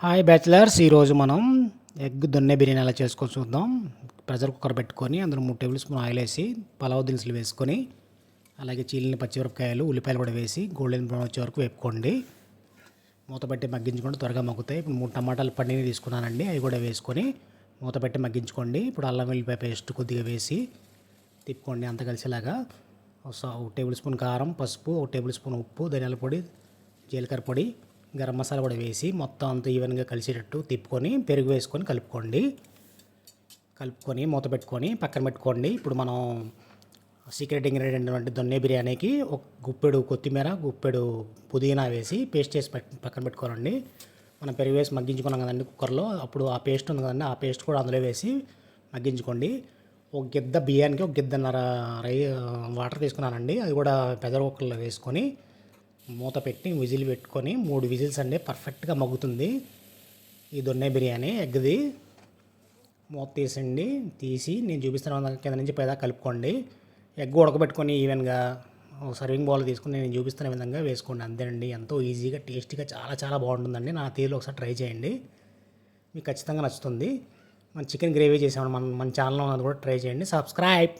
Hi bachelors ఈరోజు మనం egg దొన్నె బిర్యానీ ఎలా చేసుకొని చూద్దాం. ప్రెషర్ కుక్కర్ పెట్టుకొని అందులో మూడు టేబుల్ స్పూన్ ఆయిల్ వేసి పలావ్ దినుసులు వేసుకొని అలాగే చీలిన పచ్చిమిరపకాయలు ఉల్లిపాయలు కూడా వేసి గోల్డెన్ బ్రౌన్ వచ్చే వరకు వేపుకోండి. మూత పెట్టి మగ్గించుకుంటే త్వరగా మగ్గుతాయి. ఇప్పుడు మూడు టమాటాలు పండిని తీసుకున్నానండి అవి కూడా వేసుకొని మూత పెట్టి మగ్గించుకోండి. ఇప్పుడు అల్లం వెల్లిపాయ పేస్ట్ కొద్దిగా వేసి తిప్పుకోండి అంత కలిసేలాగా. ఒక టేబుల్ స్పూన్ కారం పసుపు ఒక టేబుల్ స్పూన్ ఉప్పు ధనియాల పొడి జీలకర్ర పొడి గరం మసాలా కూడా వేసి మొత్తం అంతా ఈవెన్గా కలిసేటట్టు తిప్పుకొని పెరుగు వేసుకొని కలుపుకోండి. కలుపుకొని మూత పెట్టుకొని పక్కన పెట్టుకోండి. ఇప్పుడు మనం సీక్రెట్ ఇంగ్రీడియంట్ అంటే దొన్నె బిర్యానీకి ఒక గుప్పెడు కొత్తిమీర గుప్పెడు పుదీనా వేసి పేస్ట్ చేసి పక్కన పెట్టుకోనండి. మనం పెరుగు వేసి మగ్గించుకున్నాం కదండి కుక్కర్లో అప్పుడు ఆ పేస్ట్ ఉంది కదండి ఆ పేస్ట్ కూడా అందులో వేసి మగ్గించుకోండి. ఒక గిద్ద బియ్యానికి ఒక గిద్దన్నర రై వాటర్ తీసుకున్నానండి. అది కూడా పెదర కుక్కర్లో వేసుకొని మూత పెట్టి విజిల్ పెట్టుకొని మూడు విజిల్స్ అండి పర్ఫెక్ట్గా మగ్గుతుంది. ఈ దొన్నె బిర్యానీ ఎగ్ది మూత తీసండి తీసి నేను చూపిస్తున్న కింద నుంచి పైదా కలుపుకోండి. ఎగ్ ఉడకబెట్టుకొని ఈవెన్గా సర్వింగ్ బౌల్ తీసుకుని నేను చూపిస్తున్న విధంగా వేసుకోండి. అంతేనండి ఎంతో ఈజీగా టేస్టీగా చాలా చాలా బాగుంటుందండి. నా తీరులో ఒకసారి ట్రై చేయండి. మీకు ఖచ్చితంగా నచ్చుతుంది. మన చికెన్ గ్రేవీ చేసామని మన మన ఛానల్లో ఉన్నది కూడా ట్రై చేయండి. సబ్స్క్రైబ్